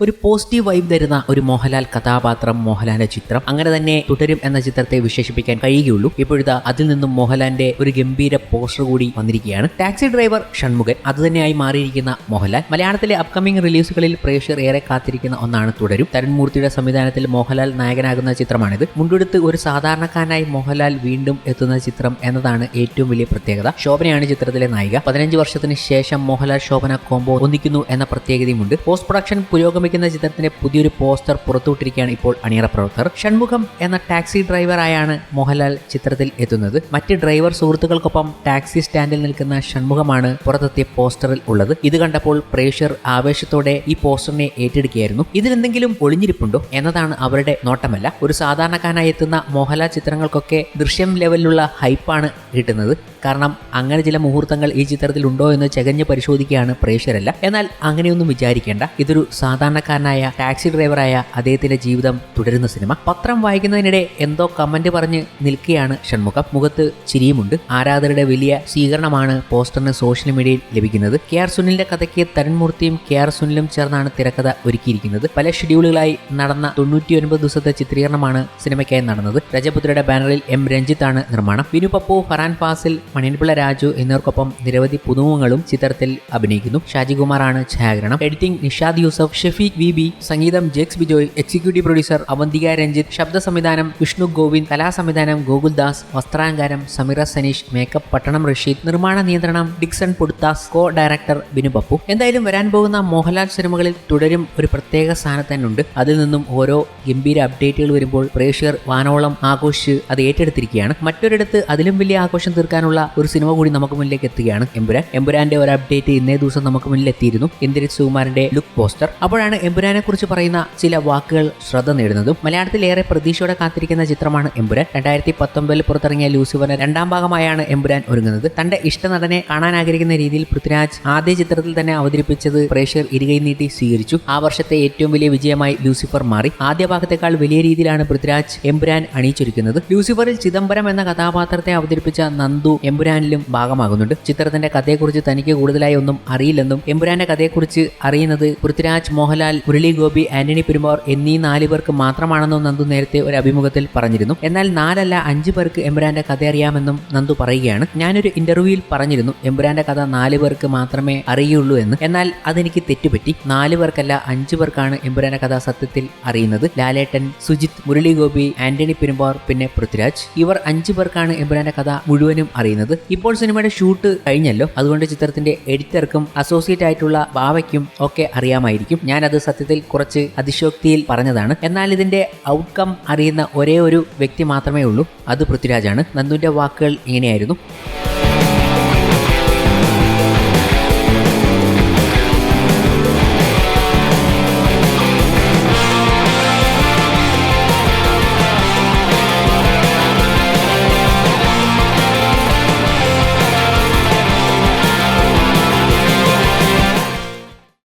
ഒരു positive vibe തരുന്ന ഒരു മോഹൻലാൽ കഥാപാത്രം മോഹൻലാലിന്റെ ചിത്രം. അങ്ങനെ തന്നെ തുടരും എന്ന ചിത്രത്തെ വിശേഷിപ്പിക്കാൻ കഴിയുകയുള്ളൂ. ഇപ്പോഴത്തെ അതിൽ നിന്നും മോഹൻലാലിന്റെ ഒരു ഗംഭീര പോസ്റ്റർ കൂടി വന്നിരിക്കുകയാണ്. ടാക്സി ഡ്രൈവർ ഷൺമുഖൻ അതുതന്നെയായി മാറിയിരിക്കുന്ന മോഹൻലാൽ. മലയാളത്തിലെ അപ്കമിംഗ് റിലീസുകളിൽ പ്രേക്ഷകർ ഏറെ കാത്തിരിക്കുന്ന ഒന്നാണ് തുടരും. തരുൺമൂർത്തിയുടെ സംവിധാനത്തിൽ മോഹൻലാൽ നായകനാകുന്ന ചിത്രമാണിത്. മുണ്ടെടുത്ത് ഒരു സാധാരണക്കാരനായി മോഹൻലാൽ വീണ്ടും എത്തുന്ന ചിത്രം എന്നതാണ് ഏറ്റവും വലിയ പ്രത്യേകത. ശോഭനയാണ് ചിത്രത്തിലെ നായിക. പതിനഞ്ച് വർഷത്തിന് ശേഷം മോഹൻലാൽ ശോഭന കോംബോ ഒന്നിക്കുന്നു എന്ന പ്രത്യേകതയുമുണ്ട്. പോസ്റ്റ് പ്രൊഡക്ഷൻ പുരോഗമിക്കുന്ന ചിത്രത്തിന്റെ പുതിയൊരു പോസ്റ്റർ പുറത്തുവിട്ടിരിക്കുകയാണ് ഇപ്പോൾ അണിയറ പ്രവർത്തകർ. ഷൺമുഖം എന്ന ടാക്സി ഡ്രൈവറായാണ് മോഹൻലാൽ ചിത്രത്തിൽ എത്തുന്നത്. മറ്റ് ഡ്രൈവർ സുഹൃത്തുക്കൾക്കൊപ്പം ടാക്സി സ്റ്റാൻഡിൽ നിൽക്കുന്ന ഷൺമുഖമാണ് പുറത്തെത്തിയ പോസ്റ്ററിൽ ഉള്ളത്. ഇത് കണ്ടപ്പോൾ പ്രേക്ഷകർ ആവേശത്തോടെ ഈ പോസ്റ്ററിനെ ഏറ്റെടുക്കുകയായിരുന്നു. ഇതിലെന്തെങ്കിലും ഒളിഞ്ഞിരിപ്പുണ്ടോ എന്നതാണ് അവരുടെ നോട്ടമല്ല. ഒരു സാധാരണക്കാരനായി എത്തുന്ന മോഹൻലാൽ ചിത്രങ്ങൾക്കൊക്കെ ദൃശ്യം ലെവലിലുള്ള ഹൈപ്പാണ് കിട്ടുന്നത്. കാരണം അങ്ങനെ ചില മുഹൂർത്തങ്ങൾ ഈ ചിത്രത്തിൽ ഉണ്ടോ എന്ന് ചകഞ്ഞ് പരിശോധിക്കുകയാണ് പ്രേക്ഷകരല്ല എന്നാൽ അങ്ങനെയൊന്നും വിചാരിക്കേണ്ട. ഇതൊരു സാധാരണക്കാരനായ ടാക്സി ഡ്രൈവറായ അദ്ദേഹത്തിന്റെ ജീവിതം തുടരുന്ന സിനിമ. പത്രം വായിക്കുന്നതിനിടെ എന്തോ കമന്റ് പറഞ്ഞ് നിൽക്കുകയാണ് ഷൺമുഖം. മുഖത്ത് ചിരിയുമുണ്ട്. ആരാധകരുടെ വലിയ സ്വീകരണമാണ് പോസ്റ്ററിന് സോഷ്യൽ മീഡിയയിൽ ലഭിക്കുന്നത്. കെ ആർ സുനിലിന്റെ കഥയ്ക്ക് തരൺമൂർത്തിയും കെ ആർ സുനിലും ചേർന്നാണ് തിരക്കഥ ഒരുക്കിയിരിക്കുന്നത്. പല ഷെഡ്യൂളുകളായി നടന്ന തൊണ്ണൂറ്റിയൊൻപത് ദിവസത്തെ ചിത്രീകരണമാണ് സിനിമയ്ക്കായി നടന്നത്. രജപുത്രയുടെ ബാനറിൽ എം രഞ്ജിത്താണ് നിർമ്മാണം. വിനു പപ്പു ഫറാൻ ഫാസിൽ മണിയൻപിള്ള രാജു എന്നിവർക്കൊപ്പം നിരവധി പുതുമുഖങ്ങളും ചിത്രത്തിൽ അഭിനയിക്കുന്നു. ഷാജികുമാറാണ് ഛായാഗ്രഹണം. Editing Nishad Yusuf Shefeek V B സംഗീതം ജെക്സ് ബിജോയ് എക്സിക്യൂട്ടീവ് പ്രൊഡ്യൂസർ അവന്തിക രഞ്ജിത്ത് ശബ്ദ സംവിധാനം വിഷ്ണു ഗോവിന്ദ് കലാസംവിധാനം ഗോകുൽദാസ് വസ്ത്രാലങ്കാരം സമീറ സനീഷ് മേക്കപ്പ് പട്ടണം റഷീദ് നിർമ്മാണ നിയന്ത്രണം Dixon Poduthas co director Binu Pappu. എന്തായാലും വരാൻ പോകുന്ന മോഹൻലാൽ സിനിമകളിൽ തുടരും ഒരു പ്രത്യേക സ്ഥാനത്ത് തന്നെ ഉണ്ട് അതിൽ നിന്നും ഓരോ ഗംഭീര അപ്ഡേറ്റുകൾ വരുമ്പോൾ പ്രേക്ഷകർ വാനോളം ആഘോഷിച്ച് അത് ഏറ്റെടുത്തിരിക്കുകയാണ്. മറ്റൊരിടത്ത് അതിലും വലിയ ആഘോഷം തീർക്കാനുള്ള ഒരു സിനിമ കൂടി നമുക്ക് മുന്നിലേക്ക് എത്തുകയാണ് എമ്പുരാൻ. എമ്പുരാന്റെ ഒരു അപ്ഡേറ്റ് ഇന്നേ ദിവസം നമുക്ക് മുന്നിൽ എത്തിയിരുന്നു ഇന്ദ്രിത് സുകുമാരന്റെ ലുക്ക് പോസ്റ്റർ അപ്പോഴാണ് എമ്പുരാനെ കുറിച്ച് പറയുന്ന ചില വാക്കുകൾ ശ്രദ്ധ നേടുന്നതും മലയാളത്തിൽ ഏറെ പ്രതീക്ഷയോടെ കാത്തിരിക്കുന്ന ചിത്രമാണ് എമ്പുരാൻ. രണ്ടായിരത്തി പത്തൊമ്പതിൽ പുറത്തിറങ്ങിയ ലൂസിഫറിന് രണ്ടാം ഭാഗമായാണ് എമ്പുരാൻ ഒരുങ്ങുന്നത്. തന്റെ ഇഷ്ട നടനെ കാണാൻ ആഗ്രഹിക്കുന്ന രീതിയിൽ പൃഥ്വിരാജ് ആദ്യ ചിത്രത്തിൽ തന്നെ അവതരിപ്പിച്ചത് പ്രേക്ഷകർ ഇരുകൈ നീട്ടി സ്വീകരിച്ചു. ആ വർഷത്തെ ഏറ്റവും വലിയ വിജയമായി ലൂസിഫർ മാറി. ആദ്യ ഭാഗത്തേക്കാൾ വലിയ രീതിയിലാണ് പൃഥ്വിരാജ് എമ്പുരാൻ അണിയിച്ചൊരുക്കുന്നത്. ലൂസിഫറിൽ ചിദംബരം എന്ന കഥാപാത്രത്തെ അവതരിപ്പിച്ച നന്ദു എമ്പുരാനിലും ഭാഗമാകുന്നുണ്ട്. ചിത്രത്തിന്റെ കഥയെക്കുറിച്ച് തനിക്ക് കൂടുതലായി ഒന്നും അറിയില്ലെന്നും എമ്പുരാന്റെ കഥയെക്കുറിച്ച് അറിയുന്നത് പൃഥ്വിരാജ് മോഹൻലാൽ മുരളി ഗോപി ആന്റണി പെരുമാർ എന്നീ നാല് പേർക്ക് മാത്രമാണെന്നും നന്ദു നേരത്തെ ഒരു അഭിമുഖത്തിൽ പറഞ്ഞിരുന്നു. എന്നാൽ നാലല്ല അഞ്ച് പേർക്ക് എമ്പുരാന്റെ കഥ അറിയാമെന്നും നന്ദു പറയുകയാണ്. ഞാനൊരു ഇന്റർവ്യൂവിൽ പറഞ്ഞിരുന്നു എമ്പുരാന്റെ കഥ നാല് പേർക്ക് മാത്രമേ അറിയുള്ളൂ എന്ന്. എന്നാൽ അതെനിക്ക് തെറ്റുപറ്റി. നാല് പേർക്കല്ല അഞ്ചു പേർക്കാണ് എമ്പുരാന്റെ കഥ സത്യത്തിൽ അറിയുന്നത്. ലാലേട്ടൻ സുജിത് മുരളി ഗോപി ആന്റണി പെരുമ്പാർ പിന്നെ പൃഥ്വിരാജ്. ഇവർ അഞ്ചു പേർക്കാണ് എമ്പുരാന്റെ കഥ മുഴുവനും അറിയുന്നത്. ഇപ്പോൾ സിനിമയുടെ ഷൂട്ട് കഴിഞ്ഞല്ലോ. അതുകൊണ്ട് ചിത്രത്തിന്റെ എഡിറ്റർക്കും അസോസിയേറ്റ് ആയിട്ടുള്ള ഭാവയ്ക്കും ഒക്കെ അറിയാമായിരിക്കും. ഞാനത് സത്യത്തിൽ കുറച്ച് അതിശോക്തിയിൽ പറഞ്ഞതാണ്. എന്നാൽ ഇതിന്റെ ഔട്ട്കം അറിയുന്ന ഒരേ ഒരു വ്യക്തി മാത്രമേ ഉള്ളൂ. അത് പൃഥ്വിരാജാണ്. നന്ദുവിന്റെ വാക്കുകൾ ഇങ്ങനെയായിരുന്നു.